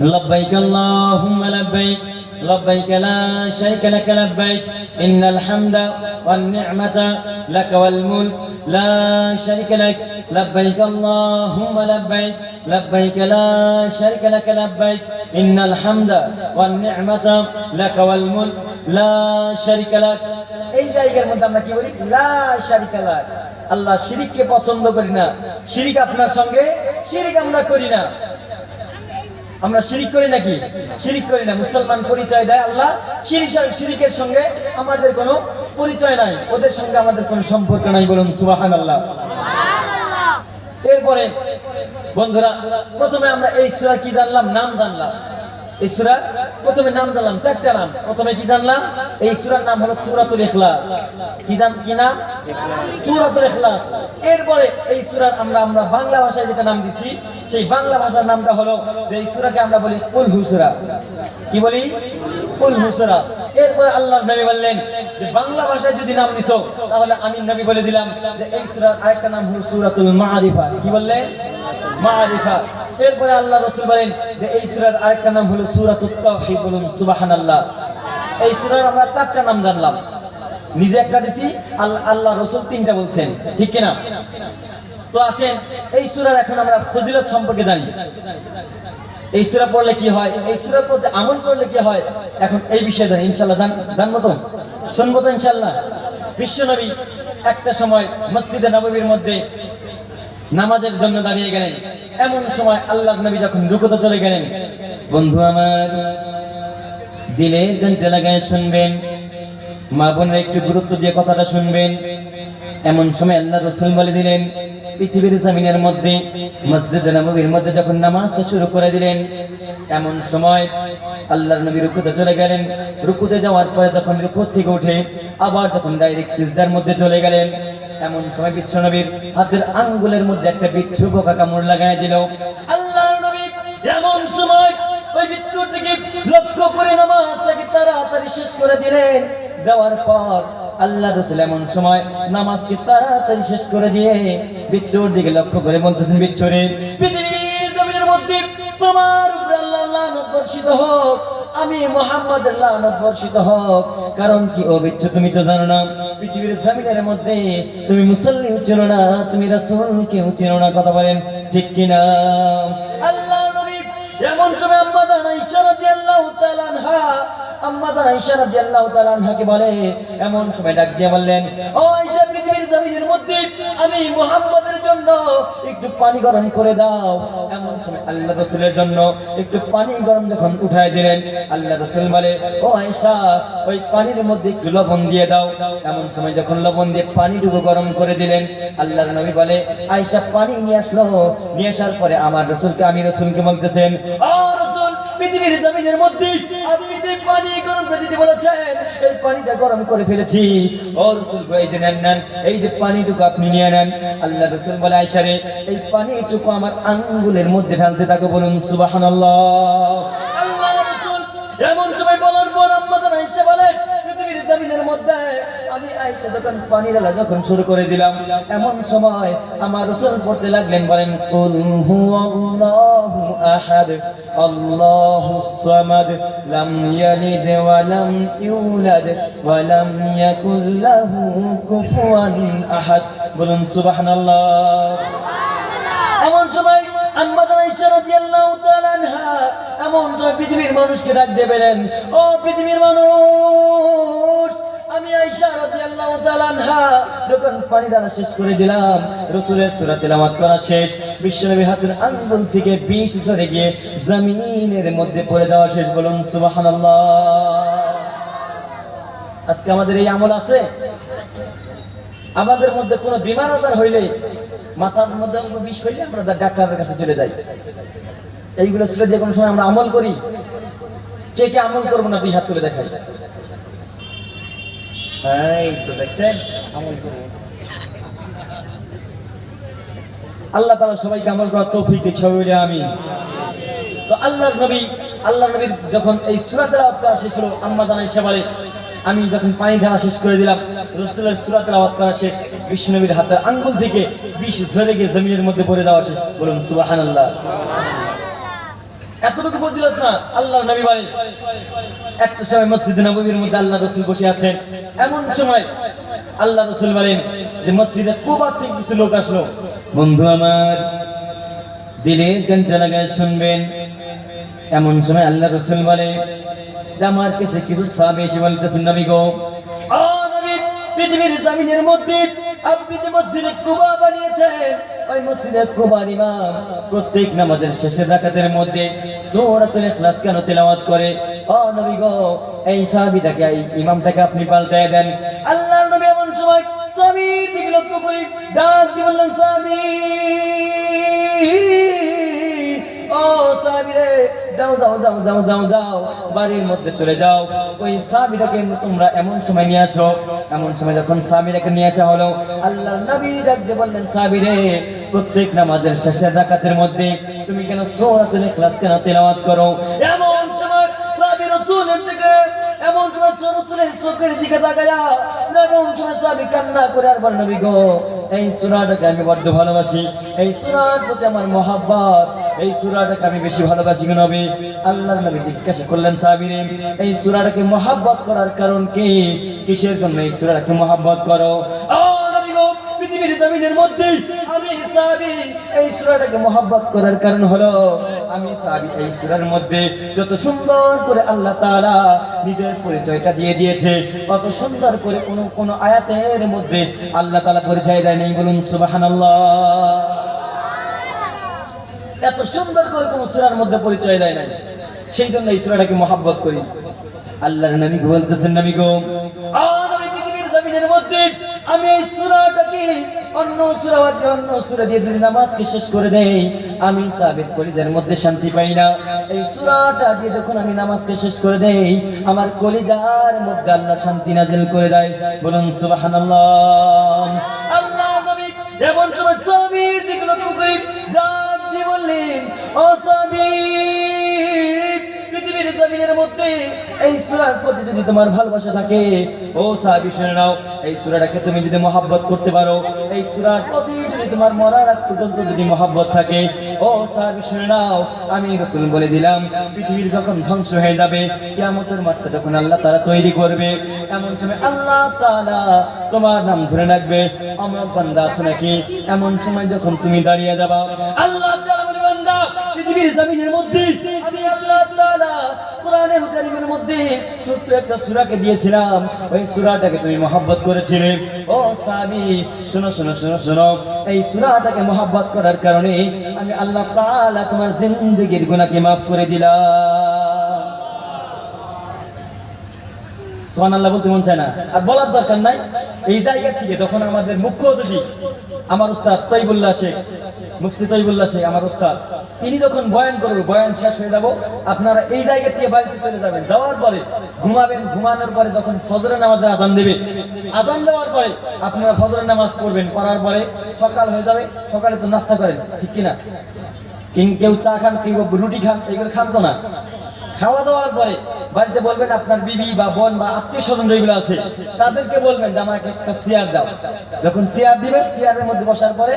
لبيك اللهم لبيك لبيك لا شريك لك لبيك إن الحمد والنعمة لك والملك لا شريك لك لبيك اللهم لبيك لبيك لا شريك لك لبيك إن الحمد والنعمة لك والملك لا شريك لك এই জায়গার মধ্যে আমরা কি বলি লা শারিকা লাক আল্লাহ শিরিককে পছন্দ করি না শিরিক আপনার সঙ্গে শিরিক আমরা করি না আমরা শিরিক করি নাকি? শিরিক করি না। মুসলমান পরিচয় দেয় আল্লাহ। শিরিক শিরিকের সঙ্গে আমাদের কোনো পরিচয় নাই। ওদের সঙ্গে আমাদের কোনো সম্পর্ক নাই বলুন সুবাহান আল্লাহ এরপরে বন্ধুরা প্রথমে আমরা এই সুরা কি জানলাম? নাম জানলাম। এই সূরা প্রথমে নাম জানলাম, চারটা নাম। প্রথমে কি জানলাম? এই সূরার নাম হলো সূরাতুল ইখলাস। কি জান, কি নাম? সূরাতুল ইখলাস। এরপরে এই সূরার আমরা আমরা বাংলা ভাষায় যেটা নাম দিছি, সেই বাংলা ভাষার নামটা হলো যে এই সূরাকে আমরা বলি কুল হুসরা কি বলি? কুল হুসরা এরপর আল্লাহর নবী বললেন যে বাংলা ভাষায় যদি নাম দিছো, তাহলে আমি নবী বলে দিলাম যে এই সূরার আরেকটা নাম হলো সূরাতুল মারিফা কি বললেন? মারিফা এরপরে আল্লাহ রসুল বলেন যে এই সূরার আরেকটা নাম হলো সূরাতুত তাওহীদ বলুন, সুবহানাল্লাহ। এই সূরার আমরা চারটা নাম জানলাম। নিজে একটা দিছি আল্লাহ আল্লাহ রসুল তিনটা বলছেন। ঠিক কিনা? তো আসেন, এই সূরার এখন আমরা ফজিলত সম্পর্কে জানি। এই সূরা পড়লে কি হয়? এই সূরার প্রতি আমল করলে কি হয়? এখন এই বিষয়ে জানি। ইনশাআল্লাহ জান জানব তো? শুনব তো ইনশাআল্লাহ? বিশ্বনবী একটা সময় মসজিদে নববীর মধ্যে নামাজের জন্য দাঁড়িয়ে গেলেন। এমন সময় আল্লাহ নবী যখন রুকুতে চলে গেলেন, বন্ধু আমার দিলের ঘণ্টা লাগায় শুনবেন, মা বোনের একটু গুরুত্ব দিয়ে কথাটা শুনবেন। এমন সময় আল্লাহ রসুল বলে দিলেন, পৃথিবীর জামিনের মধ্যে, মসজিদ নবীর মধ্যে যখন নামাজটা শুরু করে দিলেন, এমন সময় আল্লাহর নবী রুকুতে চলে গেলেন। রুকুতে যাওয়ার পরে যখন রুকু থেকে উঠে আবার যখন ডাইরেক্ট সিজদার মধ্যে চলে গেলেন এমন সময় বিশ্বনবীর হাতের আঙ্গুলের মধ্যে একটা বিচ্ছু পোকা কামড় লাগাই দিল। আল্লাহ নবী এমন সময় ওই বিচ্ছুর দিকে লক্ষ্য করে নামাজটাকে তাড়াতাড়ি শেষ করে দিলেন। দেওয়ার পর আল্লাহ রসুল এমন সময় নামাজকে তাড়াতাড়ি শেষ করে দিয়ে বিচ্ছুর দিকে লক্ষ্য করে বলতেছেন, বিচ্ছুরে, পৃথিবীর মধ্যে তোমার উপরে আল্লাহ বর্ষিত হোক আমি মোহাম্মদ লানত বর্ষিত হোক। কারণ কি? ও বিচ্ছু তুমি তো জানো না, পৃথিবীর জমিনের মধ্যে তুমি মুসল্লি ছিল না, তুমি রাসূল কেউ ছিল না, কথা বলেন ঠিক কিনা? আল্লাহ নবী এমন সময় আম্মা রাদিয়াল্লাহু তাআলা আম্মা জানা তাআলা আনহাকে বলে, এমন সময় ডাক দিয়ে বললেন, ও জমিনের মধ্যে আমি মুহাম্মদের জন্য একটু পানি গরম করে দাও। এমন সময় আল্লাহ রসুলের জন্য একটু পানি গরম যখন উঠায় দিলেন, আল্লাহ রসুল বলে, ও আয়েশা, ওই পানির মধ্যে একটু লবণ দিয়ে দাও। এমন সময় যখন লবণ দিয়ে পানিটুকু গরম করে দিলেন, আল্লাহর নবী বলে, আয়েশা, পানি নিয়ে আসলো। নিয়ে আসার পরে আমার রসুলকে, আমি রসুলকে বলতেছেন রসুল পৃথিবীর জমিনের মধ্যে আপনি যে পানি গরম করে দিতে বলেছেন, এই পানিটা গরম করে ফেলেছি। ও রসুল এই যে নেন নেন, এই যে পানিটুকু আপনি নিয়ে নেন। আল্লাহ রসুল বলে আইসারে এই পানিটুকু আমার আঙ্গুলের মধ্যে ঢালতে থাকো বলুন সুবাহান আল্লাহ রসুল এমন যখন পানি ঢালা যখন শুরু করে দিলাম, এমন সময় আমার রসুল পড়তে লাগলেন, বলেন আল্লাহুস সামাদ, লাম ইয়ালিদ ওয়া লাম ইউলাদ ওয়া লাম ইয়াকুল লাহু কুফুয়ান আহাদ। বলুন, সুবহানাল্লাহ। এমন সময় আম্মা ঈশা রাদিয়াল্লাহু তাআলা আনহা এমন পৃথিবীর মানুষকে ডাক দিয়ে বলেন, ও পৃথিবীর মানুষ আমাদের এই আমল আছে? আমাদের মধ্যে কোনো বিমার আজার হইলে, মাথার মধ্যে বিষ হইলে আমরা ডাক্তারের কাছে চলে যাই। এইগুলো ছেড়ে দিয়ে কোনো সময় আমরা আমল করি। কে কে আমল করব না দুই হাত তুলে দেখাই। আল্লাহ তালা সবাইকে আমল করার তৌফিক সবাই বলে আমি তো আল্লাহ নবী আল্লাহ নবীর যখন এই সুরাত করা শেষ হলো, আম্মা দানা এসে আমি যখন পানি ঢালা শেষ করে দিলাম, রসুলের সুরাত তেলাওয়াত করা শেষ বিষ্ণুনবীর হাতের আঙ্গুল থেকে বিষ ঝরে গিয়ে জমিনের মধ্যে পড়ে যাওয়া শেষ। বলুন সুবাহান আল্লাহ এতটুকু ফজিলত না? আল্লাহর নবী বলেন একটা সময় মসজিদ নববীর মধ্যে আল্লাহ রসুল বসে আছেন। এমন সময় আল্লাহ রসুল বলেন যে মসজিদে কুবার থেকে কিছু লোক আসলো। বন্ধু আমার, দিলের কানটা লাগায় শুনবেন। এমন সময় আল্লাহ রসুল বলে আমার কাছে কিছু সাহাবে এসে বলতেছেন, নবী গো পৃথিবীর জমিনের মধ্যে আপনি যে মসজিদে কুবা বানিয়েছেন ওই মসজিদে কুবার ইমাম প্রত্যেক নামাজের শেষের রাকাতের মধ্যে সূরাতুল ইখলাস কেন তেলাওয়াত করে? অ নবী গো, এই সাহাবীটাকে, এই ইমামটাকে আপনি পাল্টায় দেন। আল্লাহর নবী এমন সময় সাহাবীর দিকে লক্ষ্য করে ডাক দিয়ে বললেন, সাহাবী! ও সাবিরে যাও যাও যাও যাও যাও যাও, বাড়ির মধ্যে চলে যাও। ওই সাবিরাকে তোমরা এমন সময় নিয়ে আসো। এমন সময় যখন সাবিরাকে নিয়ে আসা হলো আল্লাহ নবী ডাকতে বললেন সাবিরে প্রত্যেক নামাজের শেষের রাকাতের মধ্যে তুমি কেন সূরাতুল ইখলাস কেন তেলাওয়াত করো? এমন সময় সাবি রাসূলের দিকে, এমন সময় রাসূলের চোখের দিকে তাকায়া, এমন সময় সাবি কান্না করে আর বল, নবী গো, এই সূরাটাকে আমি বড্ড ভালোবাসি। এই সূরার প্রতি আমার মহাব্বত। এই সুরাটাকে আমি বেশি ভালোবাসি কেন নবী? আল্লাহ নবী জিজ্ঞাসা করলেন সাবিরে, এই সুরাটাকে মহাব্বত করার কারণ কি? কিসের জন্য এই সূরাটাকে মহাব্বত করো? করার কারণ হলো, আমি সাবি এই মধ্যে যত সুন্দর করে আল্লাহ তাআলা নিজের পরিচয়টা দিয়ে দিয়েছে সুন্দর করে কোন কোন আয়াতের মধ্যে আল্লাহ পরিচয় দেয় নাই বলুন সুবহানাল্লাহ। এত সুন্দর করে কোন সূরার মধ্যে পরিচয় দেয় নাই। সেই জন্য এই সূরাটাকে মহাব্বত করি। আল্লাহর নবী বলতেছেন, নবী গো আমি কলিজার মধ্যে শান্তি পাই না। এই সূরাটা দিয়ে যখন আমি নামাজকে শেষ করে আমার কলিজার মধ্যে আল্লাহ শান্তি নাজিল করে দেয়। বলুন, সুবহানাল্লাহ। আল্লাহ নবী, এমন সময় সাবির দিকে লক্ষ্য করি বললেন পৃথিবীর জমিনের মধ্যে এই সূরার প্রতি যদি তোমার ভালোবাসা থাকে, ও সাহাবী, শুনে নাও, এই সূরাটাকে তুমি যদি মহাব্বত করতে পারো, এই সূরার প্রতি যদি তোমার মরার আগ পর্যন্ত যদি মহাব্বত থাকে, ও সাহাবী, শুনে নাও, আমি রাসূল বলে দিলাম, পৃথিবীর যখন ধ্বংস হয়ে যাবে, কিয়ামতের মাঠটা যখন আল্লাহ তাআলা তৈরি করবে, এমন সময় আল্লাহ তাআলা তোমার নাম ধরে রাখবে আমার বান্দা আছে নাকি? এমন সময় যখন তুমি দাঁড়িয়ে যাবা, আল্লাহ পৃথিবীর জমিনের মধ্যে আমি আল্লাহ তাআলা কোরআনুল কারীমের মধ্যে ছোট্ট একটা সূরাকে দিয়েছিলাম। ওই সূরাটাকে তুমি মহব্বত করেছিলে। ও সাহাবী, শোনো শোনো শোনো শোনো। এই সূরাটাকে মহব্বত করার কারণে আমি আল্লাহ তাআলা তোমার জিন্দেগীর গুনাহকে maaf করে দিলাম। সোহান আল্লাহ বলতে মন চায় না। আর বলার দরকার নাই, এই জায়গা থেকে যখন আমাদের মুখ্য অতিথি, আমার উস্তাদ তৈবুল্লাহ শেখ, মুফতি তৈবুল্লাহ শেখ, আমার উস্তাদ, ইনি যখন বয়ান করবে, বয়ান শেষ হয়ে যাব, আপনারা এই জায়গা থেকে বাড়িতে চলে যাবেন। যাওয়ার পরে ঘুমাবেন, ঘুমানোর পরে যখন ফজরের নামাজের আজান দেবে, আজান দেওয়ার পরে আপনারা ফজরের নামাজ পড়বেন, পড়ার পরে সকাল হয়ে যাবে, সকালে তো নাস্তা করেন, ঠিক কিনা? কেউ চা খান, কেউ রুটি খান, এগুলো খান তো না। খাওয়া দাওয়ার পরে বাড়িতে বলবেন আপনার বিবি বা বোন বা আত্মীয় স্বজন যেগুলো আছে, তাদেরকে বলবেন যে আমাকে একটা চেয়ার দাও। যখন চেয়ার দিবে চেয়ারের মধ্যে বসার পরে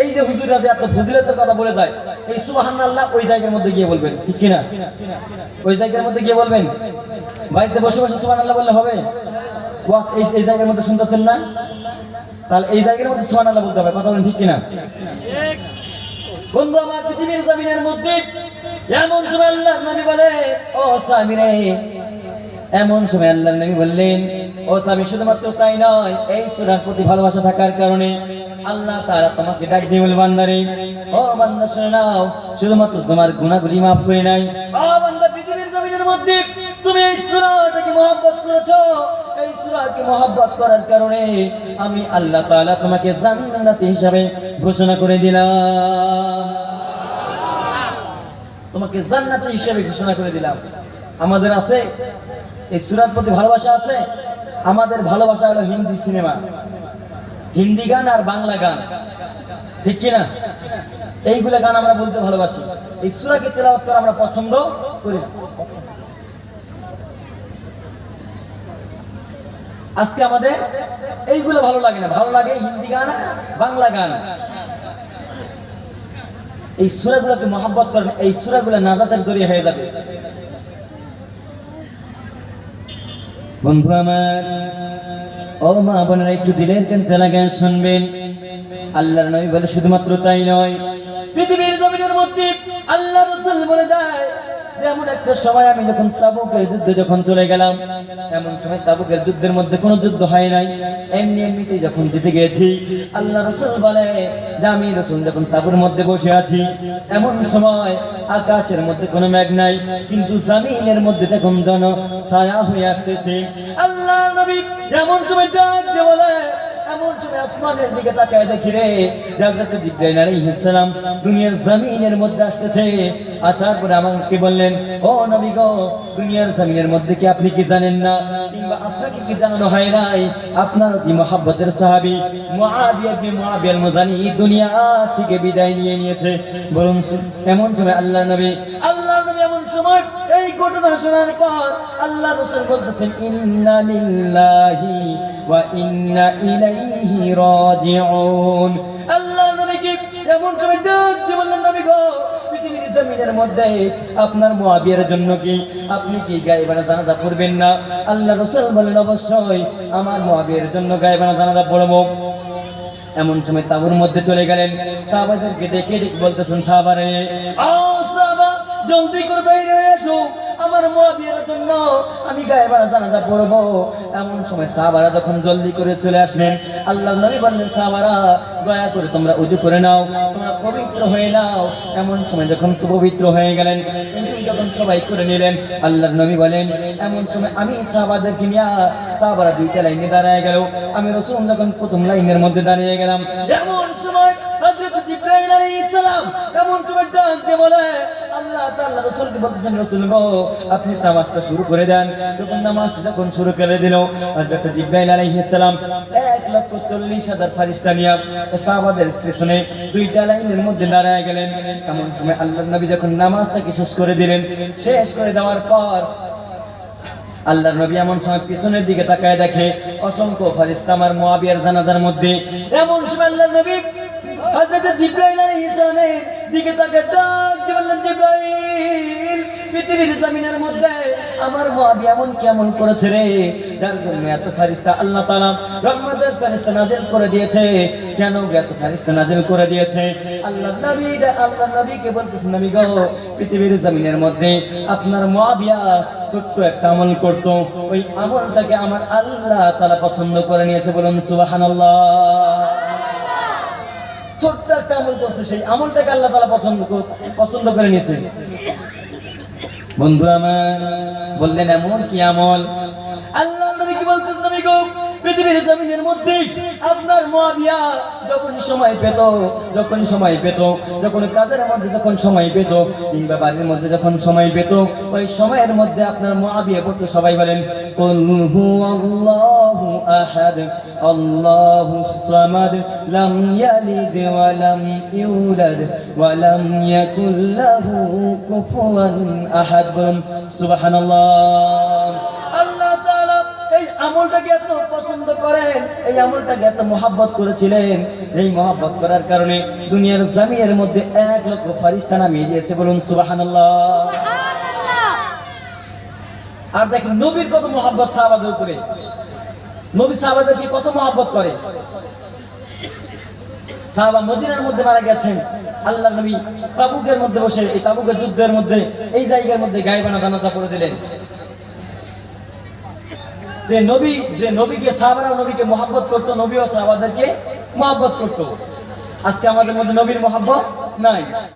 এই যে হুজুরা যে এত ফজিলতের কথা বলে যায়, এই সুবাহান আল্লাহ ওই জায়গার মধ্যে গিয়ে বলবেন। ঠিক কিনা? ওই জায়গার মধ্যে গিয়ে বলবেন। বাড়িতে বসে বসে সুবাহান আল্লাহ বললে হবে? ওয়াস এই এই জায়গার মধ্যে শুনতেছেন না? তাহলে এই জায়গার মধ্যে সুবাহান বলতে হবে। কথা বলেন ঠিক কিনা? বন্ধু, আমার পৃথিবীর জমিনের মধ্যে এমন সময় আল্লাহ নবী বলে, ও স্বামী রে। এমন সময় আল্লাহ নবী বললেন, ও স্বামী শুধুমাত্র তাই নয়, এই সুরার প্রতি ভালোবাসা থাকার কারণে আল্লাহ তাআলা তোমাকে ডাক দিয়ে বলে, বান্দারে, ও বান্দা, শুনে নাও, শুধুমাত্র তোমার গুনাহগুলি মাফ করে নাই। ও বান্দা, পৃথিবীর জমিনের মধ্যে তুমি এই সূরাটাকে মহব্বত করেছ। এই সূরাকে মহব্বত করার কারণে আমি আল্লাহ তাআলা তোমাকে জান্নাতি হিসাবে ঘোষণা করে দিলাম। তোমাকে জান্নাতি হিসাবে ঘোষণা করে দিলাম। আমাদের আছে, এই সুরার প্রতি ভালোবাসা আছে, আমাদের ভালোবাসা হলো হিন্দি সিনেমা। হিন্দি গান আর বাংলা গান। ঠিক কিনা এইগুলো গান আমরা বলতে ভালোবাসি। এই সুরাকে তেলাওয়াত করা আমরা পছন্দ করি। আজকে আমাদের এইগুলো ভালো লাগে না। ভালো লাগে হিন্দি গান বাংলা গান। এই সুরাগুলোকে মহাব্বত করেন এই সুরাগুলো নাজাতের জড়িয়ে হয়ে যাবে। বন্ধু আমার, ও মা বোনেরা, একটু দিলের কেন্দ্রে লাগান শুনবেন। আল্লাহর নবী বলে শুধুমাত্র তাই নয়, পৃথিবীর জমিনের মধ্যে আল্লাহ রসুল বলে দেয় যেমন একটা সময় আমি যখন তাবুকের যুদ্ধে যখন চলে গেলাম, এমন সময় তাবুকের যুদ্ধের মধ্যে কোনো যুদ্ধ হয় নাই। এমনি এমনিতে যখন জিতে গেছি আল্লাহ রসুল বলে, যে আমি রসুল যখন তাবুর মধ্যে বসে আছি, এমন সময় আকাশের মধ্যে কোনো মেঘ নাই, কিন্তু জামিনের মধ্যে যখন জন ছায়া হয়ে আসতেছে, আল্লাহ নবী এমন সময় ডাক দিয়ে বলে আপনাকে কি জানানো হয় নাই? আপনার অতি মহাব্বতের সাহাবী? মুআবিয়া ইবনে মুআবিয়া আল-মুজানি দুনিয়া থেকে বিদায় নিয়ে নিয়েছে। বলুন এমন সময় আল্লাহ নবী আল্লাহ নবী এমন সময় ঘটনা শোনার পর আল্লাহ রাসূল বলতেছেন, ইন্না লিল্লাহি ওয়া ইন্না ইলাইহি রাজিউন। আল্লাহ নবীকে এমন সময় ডাক দিয়ে বললেন, নবী গো, পৃথিবীর জমিনের মধ্যে আপনার মুআবিয়ার জন্য কি আপনি কি গায়বানা জানাজা পড়বেন না? আল্লাহ রাসূল বলেন অবশ্যই, আমার মুআবিয়ার জন্য গায়বানা জানাজা পড়ব। এমন সময় তাবুর মধ্যে চলে গেলেন। সাহাবাদেরকে ডেকে ডেকে বলতেছেন, সাহাবারে আও সাহাবা, জলদি করে বাইরে এসো। আমার মুআবিয়ার জন্য আমি গায়ে বাড়া জানাজা পড়ব। এমন সময় সাহাবারা যখন জলদি করে চলে আসলেন আল্লাহ নবী বললেন, সাহাবারা, দয়া করে তোমরা উজু করে নাও, তোমরা পবিত্র হয়ে নাও। এমন সময় যখন পবিত্র হয়ে গেলেন যখন সবাই করে নিলেন আল্লাহ নবী বলেন, এমন সময় আমি সাহাবাদেরকে নিয়ে, সাহাবারা দুইটা লাইনে দাঁড়ায় গেল। আমি রসুল যখন প্রথম লাইনের মধ্যে দাঁড়িয়ে গেলাম, এমন সময় হযরত জিবরাইল আলাইহিস সালাম এমন সময় ডাক দিয়ে বলে আল্লাহ আল্লাহ নবী যখন নামাজটাকে শেষ করে দিলেন, শেষ করে দেওয়ার পর আল্লাহর নবী এমন সময় পিছনের দিকে তাকায় দেখে অসংখ্য ফারিস্তা আমার মুআবিয়ার জানাজার মধ্যে। এমন সময় আল্লাহর নবী দিকে তাকায় ডাক বললেন, জিবরাইল, পৃথিবীর জমিনের মধ্যে আমার মুআবি এমন কেমন করেছে রে, যার জন্য এত ফারিস্তা আল্লাহ তাআলা রহমতের ফারিস্তা নাজিল করে দিয়েছে। কেন এত ফারিস্তা নাজিল করে দিয়েছে? আল্লাহ নবী আল্লাহ নবীকে বলতেছে, নবী গো, পৃথিবীর জমিনের মধ্যে আপনার মুআবিয়া ছোট্ট একটা আমল করত। ওই আমলটাকে আমার আল্লাহ তাআলা পছন্দ করে নিয়েছে বলুন, সুবহানাল্লাহ। ছোট্ট একটা আমল করছে সেই আমলটাকে আল্লাহ তালা পছন্দ পছন্দ করে নিয়েছে। বন্ধু আমার বললেন, এমন কি আমল আল্লাহ নবী কি বলতেন নবী গো পৃথিবীর জমিনের মধ্যে আপনার মুআবিয়া যখন সময় পেত, যখন সময় পেত, যখন কাজের মধ্যে যখন সময় পেত, কিংবা বাড়ির মধ্যে যখন সময় পেত, ওই সময়ের মধ্যে আপনার মুআবিয়া পড়তো। সবাই বলেন, কুল হুয়াল্লাহু আহাদ, আল্লাহ আমলটাকে এত পছন্দ করেন এই আমলটাকে এত মহাব্বত করেছিলেন। এই মহাব্বত করার কারণে দুনিয়ার জামিনের মধ্যে এক লক্ষ ফারিস্তা নামিয়ে দিয়েছে বলুন সুবহানাল্লাহ। আর দেখেন নবীর কত মহাব্বত সাহাবাদের উপরে। নবী সাহাবাদেরকে কত মহাব্বত করে। সাহাবা মদিনার মধ্যে মারা গেছেন। আল্লাহ নবী তাবুকের মধ্যে বসে এই তাবুকের যুদ্ধের মধ্যে এই জায়গার মধ্যে গায়েবানা জানাজা করে দিলেন। যে নবী, যে নবীকে, সাহাবারা নবীকে মহাব্বত করতো, নবী ও সাহাবাদেরকে মহাব্বত করতো। আজকে আমাদের মধ্যে নবীর মহাব্বত নাই।